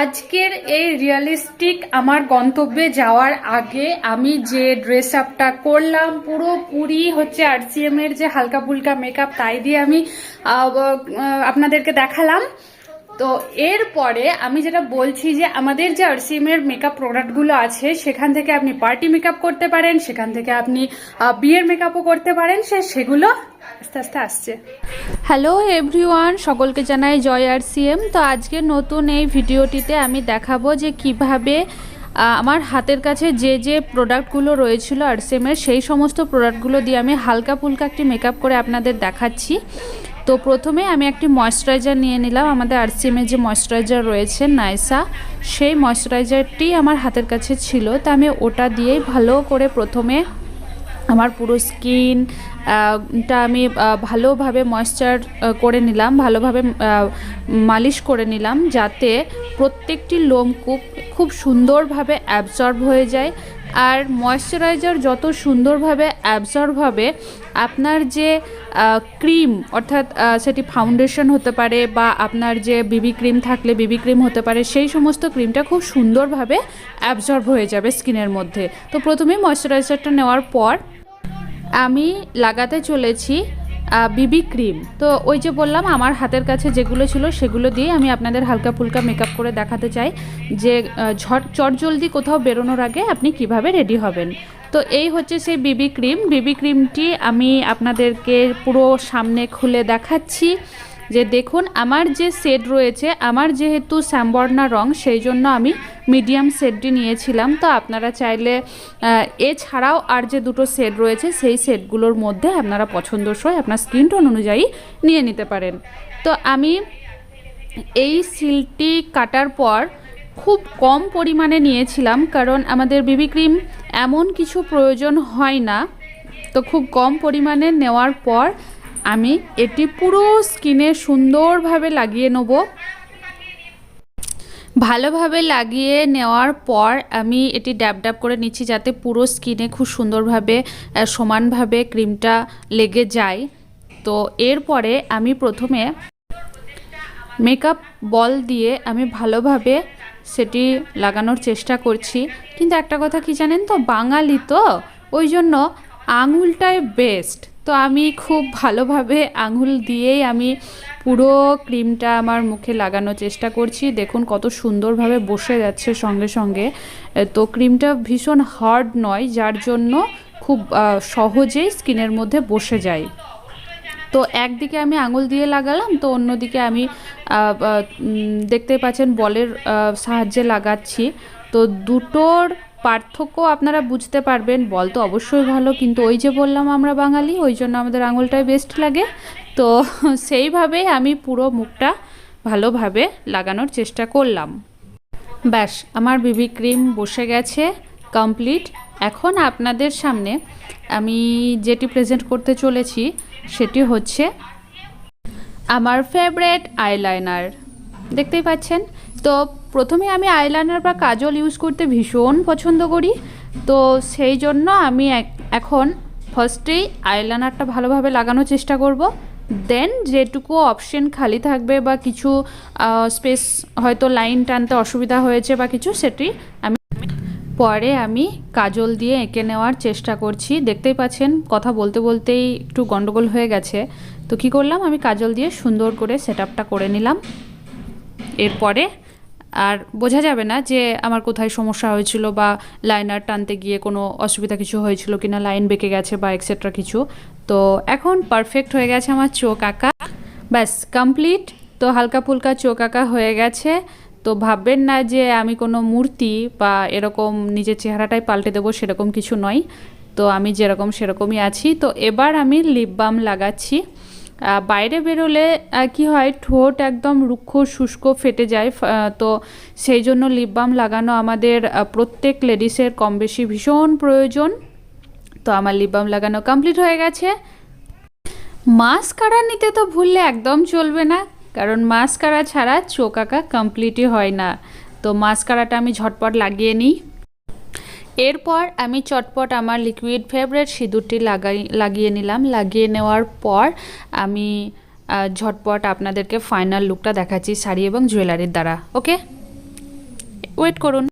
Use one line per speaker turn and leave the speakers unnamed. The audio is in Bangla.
আজকের এই রিয়ালিস্টিক আমার গন্তব্যে যাওয়ার আগে আমি যে ড্রেস আপটা করলাম পুরোপুরি হচ্ছে আর আরসিএম এর যে হালকা ফুলকা মেকআপ তাই দিয়ে আমি আপনাদেরকে দেখালাম। তো এরপরে আমি যেটা বলছি যে আমাদের যে আরসিএম এর মেকআপ প্রোডাক্টগুলো আছে, সেখান থেকে আপনি পার্টি মেকআপ করতে পারেন, সেখান থেকে আপনি বিয়ের মেকআপও করতে পারেন, সে, সেগুলো আস্তে আস্তে আসছে। হ্যালো এভরিওয়ান সকলকে জানাই জয় আর সিএম তো আজকে নতুন এই ভিডিওটিতে আমি দেখাবো যে কীভাবে আমার হাতের কাছে যে যে প্রোডাক্টগুলো রয়েছিল আরসিএমের, সেই সমস্ত প্রোডাক্টগুলো দিয়ে আমি হালকা ফুলকা একটি মেকআপ করে আপনাদের দেখাচ্ছি। তো প্রথমে আমি একটি ময়শ্চারাইজার নিয়ে নিলাম। আমাদের আরসিএমের যে ময়শ্চারাইজার রয়েছে নাইসা সেই ময়শ্চারাইজারটি আমার হাতের কাছে ছিল। তো আমি ওটা দিয়েই ভালো করে প্রথমে আমার পুরো স্কিন টা আমি ভালোভাবে ময়েশ্চার করে নিলাম, ভালোভাবে মালিশ করে নিলাম যাতে প্রত্যেকটি লোমকূপ খুব সুন্দরভাবে অ্যাবজর্ব হয়ে যায়। আর ময়শ্চারাইজার যত সুন্দরভাবে অ্যাবজর্ব হবে, আপনার যে ক্রিম অর্থাৎ সেটি ফাউন্ডেশন হতে পারে বা আপনার যে বিবি ক্রিম থাকলে বিবি ক্রিম হতে পারে, সেই সমস্ত ক্রিমটা খুব সুন্দরভাবে অ্যাবজর্ব হয়ে যাবে স্কিনের মধ্যে। তো প্রথমেই ময়শ্চারাইজারটা নেওয়ার পর আমি লাগাতে চলেছি বিবি ক্রিম তো ওই যে বললাম, আমার হাতের কাছে যেগুলো ছিল সেগুলো দিয়ে আমি আপনাদের হালকা ফুলকা মেকআপ করে দেখাতে চাই যে ঝট চট জলদি কোথাও বেরোনোর আগে আপনি কীভাবে রেডি হবেন। তো এই হচ্ছে সেই বিবি ক্রিম বিবি ক্রিমটি আমি আপনাদেরকে পুরো সামনে খুলে দেখাচ্ছি। যে দেখুন, আমার যে সেট রয়েছে, আমার যেহেতু শ্যামবর্ণা রং, সেই জন্য আমি মিডিয়াম সেটটি নিয়েছিলাম। তো আপনারা চাইলে এছাড়াও আর যে দুটো সেট রয়েছে, সেই সেটগুলোর মধ্যে আপনারা পছন্দসই আপনার স্কিন টোন অনুযায়ী নিয়ে নিতে পারেন। তো আমি এই সিলটি কাটার পর খুব কম পরিমাণে নিয়েছিলাম, কারণ আমাদের বিবি ক্রিম এমন কিছু প্রয়োজন হয় না। তো খুব কম পরিমাণে নেওয়ার পর আমি এটি পুরো স্কিনে সুন্দরভাবে লাগিয়ে নেব। ভালোভাবে লাগিয়ে নেওয়ার পর আমি এটি ড্যাব ড্যাব করে নিচ্ছি যাতে পুরো স্কিনে খুব সুন্দরভাবে সমানভাবে ক্রিমটা লেগে যায়। তো এরপরে আমি প্রথমে মেকআপ বল দিয়ে আমি ভালোভাবে সেটি লাগানোর চেষ্টা করছি। কিন্তু একটা কথা কি জানেন তো? বাঙালি তো? ওই জন্য আঙুলটাই বেস্ট তো আমি খুব ভালোভাবে আঙুল দিয়েই আমি পুরো ক্রিমটা আমার মুখে লাগানোর চেষ্টা করছি। দেখুন কত সুন্দরভাবে বসে যাচ্ছে সঙ্গে সঙ্গে। তো ক্রিমটা ভীষণ হার্ড নয়, যার জন্য খুব সহজেই স্কিনের মধ্যে বসে যায়। তো একদিকে আমি আঙুল দিয়ে লাগালাম, তো অন্যদিকে আমি দেখতেই পাচ্ছেন বলের সাহায্যে লাগাচ্ছি। তো দুটোর পার্থক্য আপনারা বুঝতে পারবেন, বল তো অবশ্যই ভালো, কিন্তু ওই যে বললাম আমরা বাঙালি, ওই জন্য আমাদের আঙুলটাই বেস্ট লাগে। তো সেইভাবেই আমি পুরো মুখটা ভালোভাবে লাগানোর চেষ্টা করলাম। ব্যাস, আমার বিবি ক্রিম বসে গেছে কমপ্লিট এখন আপনাদের সামনে আমি যেটি প্রেজেন্ট করতে চলেছি, সেটি হচ্ছে আমার ফেভারেট আইলাইনার দেখতেই পাচ্ছেন? তো প্রথমে আমি আইলাইনার বা কাজল ইউজ করতে ভীষণ পছন্দ করি। তো সেই জন্য আমি এখন ফার্স্টেই আইলাইনারটা ভালোভাবে লাগানোর চেষ্টা করব। দেন যেটুকু অপশন খালি থাকবে বা কিছু স্পেস হয়তো লাইন টানতে অসুবিধা হয়েছে বা কিছু, সেটি আমি পরে আমি কাজল দিয়ে এঁকে নেওয়ার চেষ্টা করছি। দেখতেই পাচ্ছেন, কথা বলতে বলতেই একটু গন্ডগোল হয়ে গেছে। তো কি করলাম, আমি কাজল দিয়ে সুন্দর করে সেট করে নিলাম। এরপরে আর বোঝা যাবে না যে আমার কোথায় সমস্যা হয়েছিল বা লাইনার টানতে গিয়ে কোনো অসুবিধা কিছু হয়েছিল কিনা, লাইন বেঁকে গেছে বা এক্সেট্রা কিছু। তো এখন পারফেক্ট হয়ে গেছে আমার চোখ আঁকা। ব্যাস কমপ্লিট তো হালকা ফুলকা চোখ আঁকা হয়ে গেছে। তো ভাববেন না যে আমি কোনো মূর্তি বা এরকম নিজের চেহারাটাই পাল্টে দেবো সেরকম কিছু নয়। তো আমি যেরকম সেরকমই আছি। তো এবার আমি লিপ বাম লাগাচ্ছি। বাইরে বেরোলে কি হয়, ঠোঁট একদম রুক্ষ, শুষ্ক ফেটে যায় তো সেই জন্য লিপ বাম লাগানো আমাদের প্রত্যেক লেডিসের কম বেশি ভীষণ প্রয়োজন। তো আমার লিপ বাম লাগানো কমপ্লিট হয়ে গেছে। মাস্কারা নিতে তো ভুললে একদম চলবে না, কারণ মাস্কারা ছাড়া চোখ আঁকা কমপ্লিটই হয় না। তো মাস্কারাটা আমি ঝটপট লাগিয়ে নিই। এরপর আমি চটপট আমার লিকুইড ফেভারেট সিঁদুরটি লাগাই, লাগিয়ে নিলাম। লাগিয়ে নেওয়ার পর আমি ঝটপট আপনাদেরকে ফাইনাল লুকটা দেখাচ্ছি শাড়ি এবং জুয়েলারির দ্বারা ওকে ওয়েট করুন।